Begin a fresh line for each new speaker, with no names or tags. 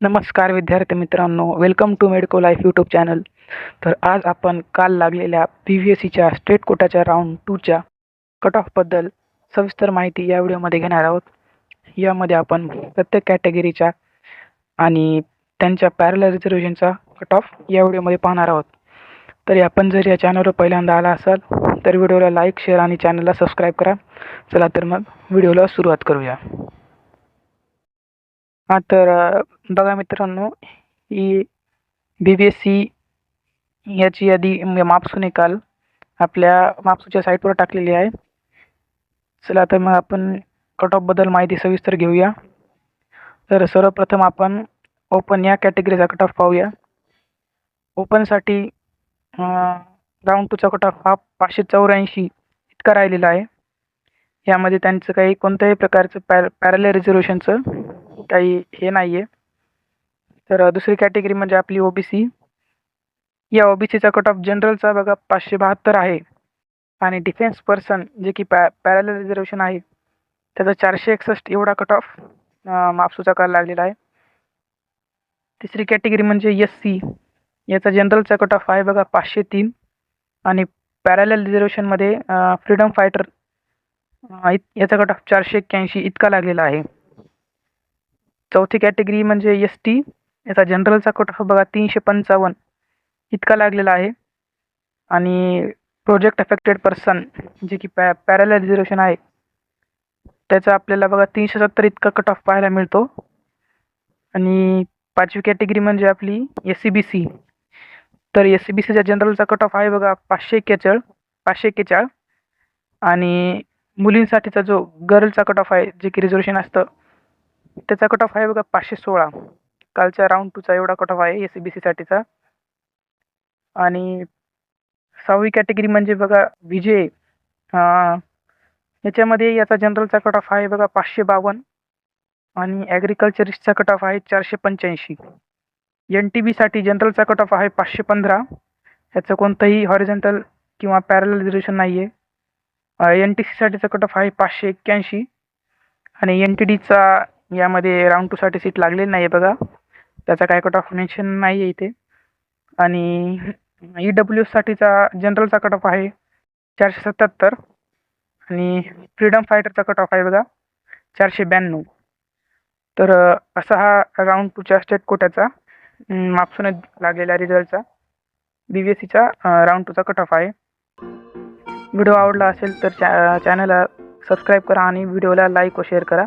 नमस्कार विद्यार्थी मित्रांनो welcome to Medico Life YouTube channel तर आज आपण काल लागलेल्या पी व्ही एस सीच्या स्टेट कोटाच्या राऊंड टूच्या कट ऑफबद्दल सविस्तर माहिती या व्हिडिओमध्ये घेणार आहोत. यामध्ये आपण प्रत्येक कॅटेगरीच्या आणि त्यांच्या पॅरल रिझर्वेशनचा कट ऑफ या व्हिडिओमध्ये पाहणार आहोत. तरी आपण जर या चॅनलवर पहिल्यांदा आला असाल तर व्हिडिओला लाईक शेअर आणि चॅनलला सबस्क्राईब करा. चला तर मग व्हिडिओला सुरुवात करूया. हां तर बघा मित्रांनो ही बी बी एस सी याची यादी म्हणजे मापसू निकाल आपल्या मापसूच्या साईटवर टाकलेली आहे. चला तर मग आपण कट ऑफबद्दल माहिती सविस्तर घेऊया. तर सर्वप्रथम आपण ओपन या कॅटेगरीचा कट ऑफ पाहूया. ओपनसाठी राऊंड टूचा कट ऑफ हा पाचशे चौऱ्याऐंशी इतका राहिलेला आहे. यामध्ये त्यांचं काही कोणत्याही प्रकारचं पॅर पॅरल रिझर्वेशनचं काही हे नाही आहे तर दुसरी कॅटेगरी म्हणजे आपली ओ बी सी या ओ बी सीचा कट ऑफ जनरलचा बघा पाचशे बहात्तर आहे. आणि डिफेन्स पर्सन जे की पॅ पॅरल रिझर्वेशन आहे त्याचा चारशे एकसष्ट एवढा कट ऑफ माफसूचा काल लागलेला आहे. तिसरी कॅटेगरी म्हणजे एस सी याचा जनरलचा कट ऑफ आहे बघा पाचशे तीन. आणि पॅरल रिझर्वेशनमध्ये फ्रीडम फायटर याचा कट ऑफ चारशे एक्क्याऐंशी इतका लागलेला आहे. चौथी कॅटेगरी म्हणजे एस टी याचा जनरलचा कट ऑफ बघा तीनशे पंचावन्न. इतका लागलेला आहे. आणि प्रोजेक्ट अफेक्टेड पर्सन जे की पॅ पॅरल रिझर्वेशन आहे त्याचा आपल्याला बघा तीनशे सत्तर इतका कट ऑफ पाहायला मिळतो. आणि पाचवी कॅटेगरी म्हणजे आपली एस सी बी सी तर एस सी बी सीचा जनरलचा कट ऑफ आहे बघा पाचशे एक्केचाळ पाचशे एक्केचाळ. आणि मुलींसाठीचा जो गर्लचा कट ऑफ आहे जे की रिझर्वेशन असतं त्याचा कट ऑफ आहे बघा पाचशे सोळा. कालच्या राऊंड टूचा एवढा कट ऑफ आहे एस सी बी सीसाठीचा आणि सहावी कॅटेगरी म्हणजे बघा विजय. याच्यामध्ये याचा जनरलचा कट ऑफ आहे बघा पाचशे बावन्न. आणि ॲग्रिकल्चरिस्टचा कट ऑफ आहे चारशे पंच्याऐंशी. एन टी बीसाठी जनरलचा कट ऑफ आहे पाचशे पंधरा. याचं कोणतंही हॉरिझेंटल किंवा पॅरल रिझर्वेशन नाही आहे एन टी सीसाठीचा कट ऑफ आहे पाचशे एक्क्याऐंशी. आणि एन टी डीचा यामध्ये राऊंड टूसाठी सीट लागलेली नाही आहे बघा. त्याचा काय कट ऑफ मेन्शन नाही आहे इथे. आणि ई डब्ल्यू एससाठीचा जनरलचा कट ऑफ आहे चारशे सत्याहत्तर. आणि फ्रीडम फायटरचा कट ऑफ आहे बघा चारशे ब्याण्णव. तर असा हा राऊंड टूच्या स्टेट कोट्याचा मापसून लागलेल्या रिझल्टचा बी बी एस सीचा राऊंड टूचा कट ऑफ आहे. व्हिडिओ आवडला असेल तर चॅ चॅनलला सबस्क्राईब करा आणि व्हिडिओला लाईक व शेअर करा.